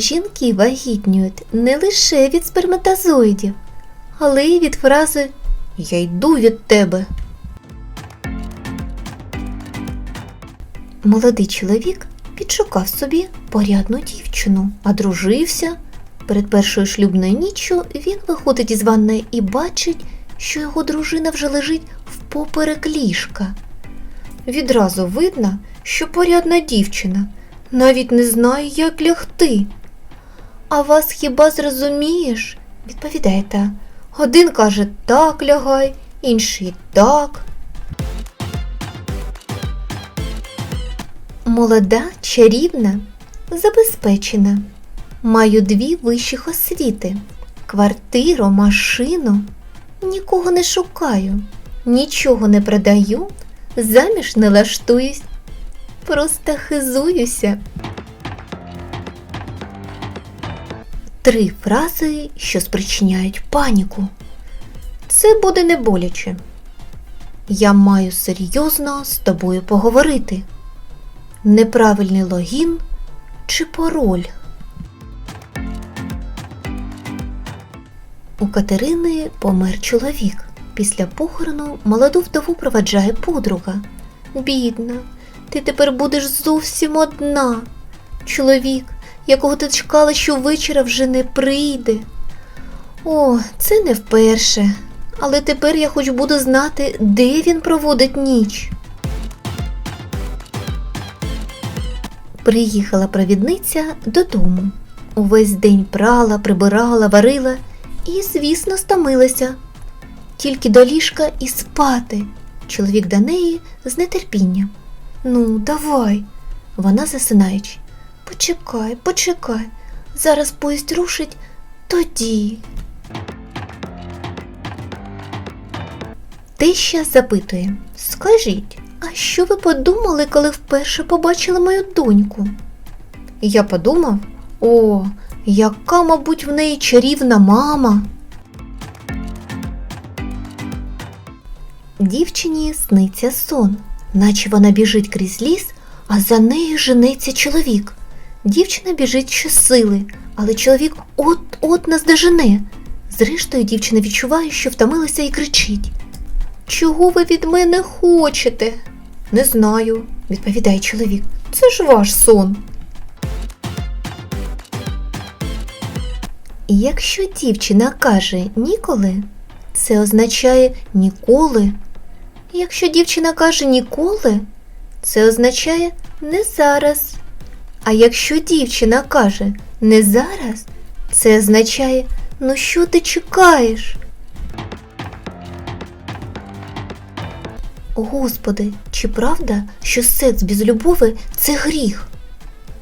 Жінки вагітнюють не лише від сперматозоїдів, але й від фрази Я йду від тебе. Молодий чоловік підшукав собі порядну дівчину, одружився. Перед першою шлюбною ніччю він виходить із ванної і бачить, що його дружина вже лежить впоперек ліжка. Відразу видно, що порядна дівчина, навіть не знає, як лягти. А вас хіба зрозумієш? відповідає та. Один каже так лягай, інший так. Молода, чарівна, забезпечена. Маю дві вищих освіти, квартиру, машину. Нікого не шукаю, нічого не продаю, заміж не лаштуюсь, просто хизуюся. Три фрази, що спричиняють паніку. Це буде не боляче. Я маю серйозно з тобою поговорити. Неправильний логін чи пароль. У Катерини помер чоловік. Після похорону молоду вдову проваджає подруга. Бідна, ти тепер будеш зовсім одна. Чоловік, якого ти чекала, що вечора вже не прийде. О, це не вперше. Але тепер я хоч буду знати, де він проводить ніч. Приїхала провідниця додому. Увесь день прала, прибирала, варила і, звісно, стомилася. Тільки до ліжка і спати. Чоловік до неї з нетерпінням. Ну, давай. Вона засинаючи. Почекай, почекай. Зараз поїзд рушить тоді. Теща запитує Скажіть, а що ви подумали, коли вперше побачили мою доньку? Я подумав, о, яка, мабуть, в неї чарівна мама. Дівчині сниться сон, наче вона біжить крізь ліс, а за нею женеться чоловік. Дівчина біжить щосили, але чоловік от-от наздожене. Зрештою, дівчина відчуває, що втомилася і кричить. Чого ви від мене хочете? Не знаю, відповідає чоловік. Це ж ваш сон. Якщо дівчина каже ніколи, це означає ніколи. Якщо дівчина каже ніколи, це означає не зараз. А якщо дівчина каже не зараз, це означає ну що ти чекаєш? Господи, чи правда, що секс без любові це гріх?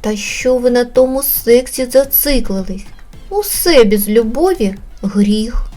Та що ви на тому сексі зациклились? Усе без любові гріх.